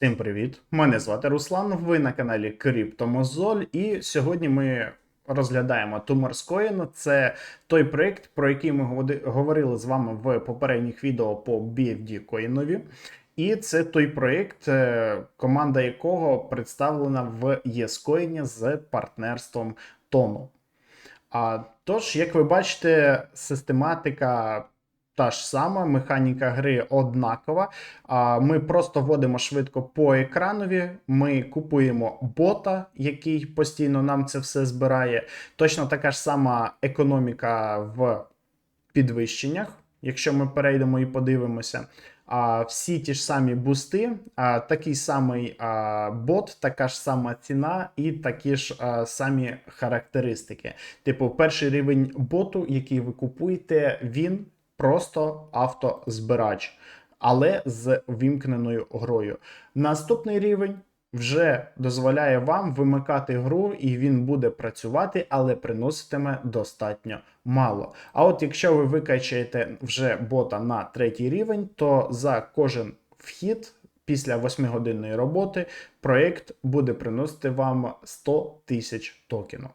Всім привіт! Мене звати Руслан. Ви на каналі Криптомозоль, і сьогодні ми розглядаємо Tumors Це той проєкт, про який ми говорили з вами в попередніх відео по BFD коїнові. І це той проєкт, е, команда якого представлена в ЄСКоїні з партнерством Тону. А, тож, як ви бачите, систематика та ж сама, механіка гри однакова. Ми просто вводимо швидко по екранові. Ми купуємо бота, який постійно нам це все збирає. Точно така ж сама економіка в підвищеннях, якщо ми перейдемо і подивимося. А, всі ті ж самі бусти, а, такий самий а, бот, така ж сама ціна і такі ж а, самі характеристики. Типу, перший рівень боту, який ви купуєте, він просто автозбирач, але з вімкненою грою. Наступний рівень. Вже дозволяє вам вимикати гру, і він буде працювати, але приноситиме достатньо мало. А от якщо ви викачаєте вже бота на третій рівень, то за кожен вхід після 8-годинної роботи проєкт буде приносити вам 100 тисяч токенів.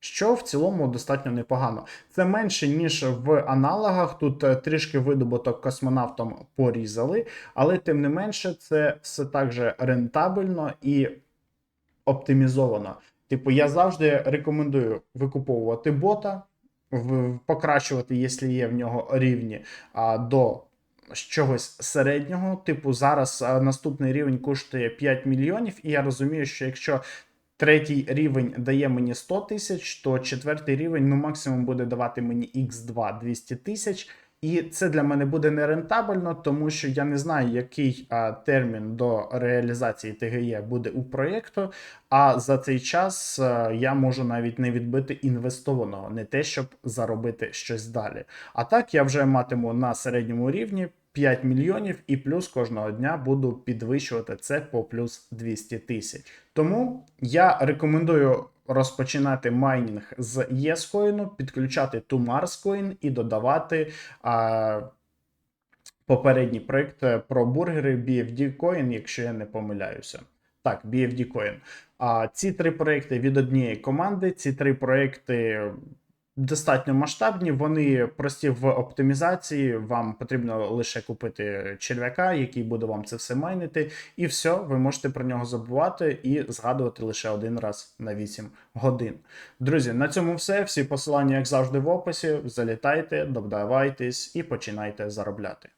Що в цілому достатньо непогано. Це менше, ніж в аналогах. Тут е, трішки видобуток космонавтом порізали, але тим не менше, це все так же рентабельно і оптимізовано. Типу, я завжди рекомендую викуповувати бота, покращувати, якщо є в нього рівні, до чогось середнього. Типу, зараз наступний рівень коштує 5 мільйонів, і я розумію, що якщо третій рівень дає мені 100 тисяч, то четвертий рівень ну максимум буде давати мені X2 200 тисяч. І це для мене буде нерентабельно, тому що я не знаю, який а, термін до реалізації ТГЄ буде у проєкту. А за цей час а, я можу навіть не відбити інвестованого, не те, щоб заробити щось далі. А так я вже матиму на середньому рівні 5 мільйонів і плюс кожного дня буду підвищувати це по плюс 200 тисяч. Тому я рекомендую розпочинати майнінг з ESCoin, підключати Tumarscoin і додавати а, попередній проект е, про бургери BFD Coin, якщо я не помиляюся. Так, BFD Coin. А, ці три проекти від однієї команди, ці три проекти достатньо масштабні, вони прості в оптимізації. Вам потрібно лише купити черв'яка, який буде вам це все майнити, і все, ви можете про нього забувати і згадувати лише один раз на 8 годин. Друзі, на цьому все. Всі посилання, як завжди, в описі. Залітайте, додавайтесь і починайте заробляти.